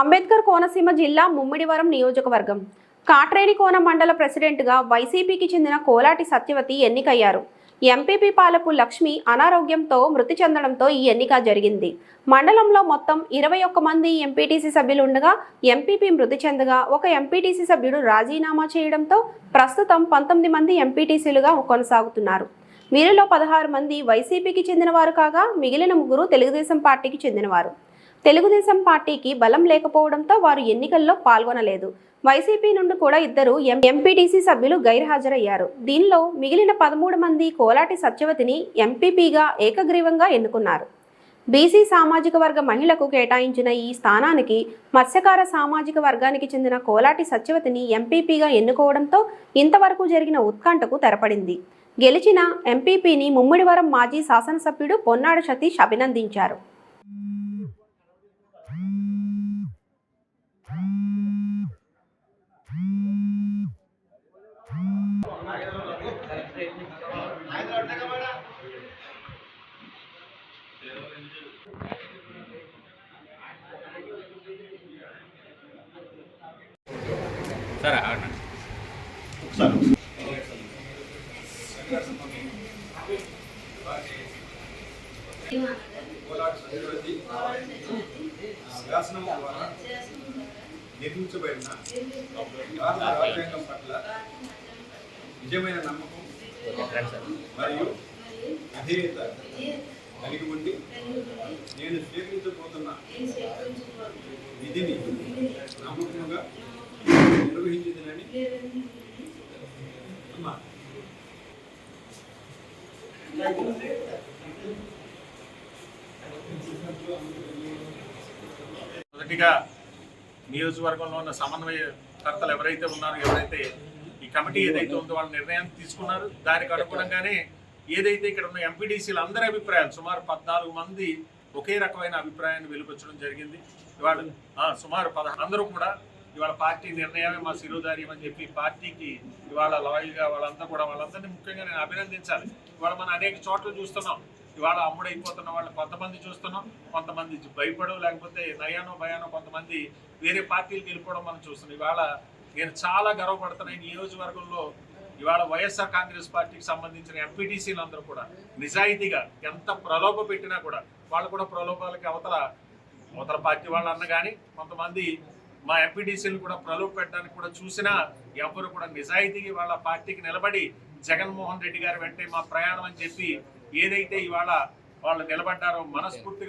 అంబేద్కర్ కోనసీమ జిల్లా ముమ్మిడివరం నియోజకవర్గం. కాట్రేని కోన మండల ప్రెసిడెంట్గా వైసీపీకి చెందిన కోలాటి సత్యవతి ఎన్నికయ్యారు. ఎంపీపీ పాలపు లక్ష్మి అనారోగ్యంతో మృతి చెందడంతో ఈ ఎన్నిక జరిగింది. మండలంలో మొత్తం ఇరవై ఒక్క మంది ఎంపీటీసీ సభ్యులు ఉండగా ఎంపీపీ మృతి చెందగా ఒక ఎంపీటీసీ సభ్యుడు రాజీనామా చేయడంతో ప్రస్తుతం పంతొమ్మిది మంది ఎంపీటీసీలుగా కొనసాగుతున్నారు. వీరిలో పదహారు మంది వైసీపీకి చెందినవారు కాగా మిగిలిన ముగ్గురు తెలుగుదేశం పార్టీకి చెందినవారు. తెలుగుదేశం పార్టీకి బలం లేకపోవడంతో వారు ఎన్నికల్లో పాల్గొనలేదు. వైసీపీ నుండి కూడా ఇద్దరు ఎం ఎంపీటీసీ సభ్యులు గైర్హాజరయ్యారు. దీనిలో మిగిలిన పదమూడు మంది కోలాటి సత్యవతిని ఎంపీపీగా ఏకగ్రీవంగా ఎన్నుకున్నారు. బీసీ సామాజిక వర్గ మహిళకు కేటాయించిన ఈ స్థానానికి మత్స్యకార సామాజిక వర్గానికి చెందిన కోలాటి సత్యవతిని ఎంపీపీగా ఎన్నుకోవడంతో ఇంతవరకు జరిగిన ఉత్కంఠకు తెరపడింది. గెలిచిన ఎంపీపీని ముమ్మిడివరం మాజీ శాసనసభ్యుడు పొన్నాడ సతీష్ అభినందించారు. సరే ఆగండి. శాసనం ద్వారా నిర్మించబడిన భారత రాజ్యాంగం పట్ల నిజమైన నమ్మకం మరియు విధేయత కలిగి ఉండి నేను స్వీకరించబోతున్న విధిని నమ్మకంగా నిర్వహించిందని అమ్మా. మొదటిగా నియోజకవర్గంలో ఉన్న సమన్వయకర్తలు ఎవరైతే ఉన్నారో ఎవరైతే ఈ కమిటీ ఏదైతే ఉందో వాళ్ళ నిర్ణయం తీసుకున్నారు. దానికి అనుగుణంగానే ఏదైతే ఇక్కడ ఉన్న ఎంపీడీసీలు అందరి అభిప్రాయాలు సుమారు పద్నాలుగు మంది ఒకే రకమైన అభిప్రాయాన్ని వెలువచ్చడం జరిగింది. ఇవాళ సుమారు పద అందరూ కూడా ఇవాళ పార్టీ నిర్ణయమే మా శిరోధార్యం అని చెప్పి పార్టీకి ఇవాళ లాయల్గా వాళ్ళంతా కూడా వాళ్ళందరినీ ముఖ్యంగా నేను అభినందించాలి. ఇవాళ మనం అనేక చోట్ల చూస్తున్నాం. ఇవాళ అమ్ముడైపోతున్న వాళ్ళు కొంతమంది చూస్తున్నాం కొంతమంది భయపడవు లేకపోతే నయానో భయానో కొంతమంది వేరే పార్టీలకు వెళ్ళిపోవడం మనం చూస్తున్నాం. ఇవాళ నేను చాలా గర్వపడుతున్నా ఈ నియోజకవర్గంలో ఇవాళ వైఎస్ఆర్ కాంగ్రెస్ పార్టీకి సంబంధించిన ఎంపీటీసీలు అందరూ కూడా నిజాయితీగా ఎంత ప్రలోభ పెట్టినా కూడా వాళ్ళు కూడా ప్రలోభాలకి అవతల అవతల పార్టీ వాళ్ళు అన్న కానీ కొంతమంది మా ఎంపీటీసీలు కూడా ప్రలోభ పెట్టడానికి కూడా చూసినా ఎవరు కూడా నిజాయితీగా వాళ్ళ పార్టీకి నిలబడి జగన్మోహన్ రెడ్డి గారు వెంటే మా ప్రయాణం అని చెప్పి ఏదైతే ఇవాళ వాళ్ళు నిలబడ్డారో మనస్ఫూర్తిగా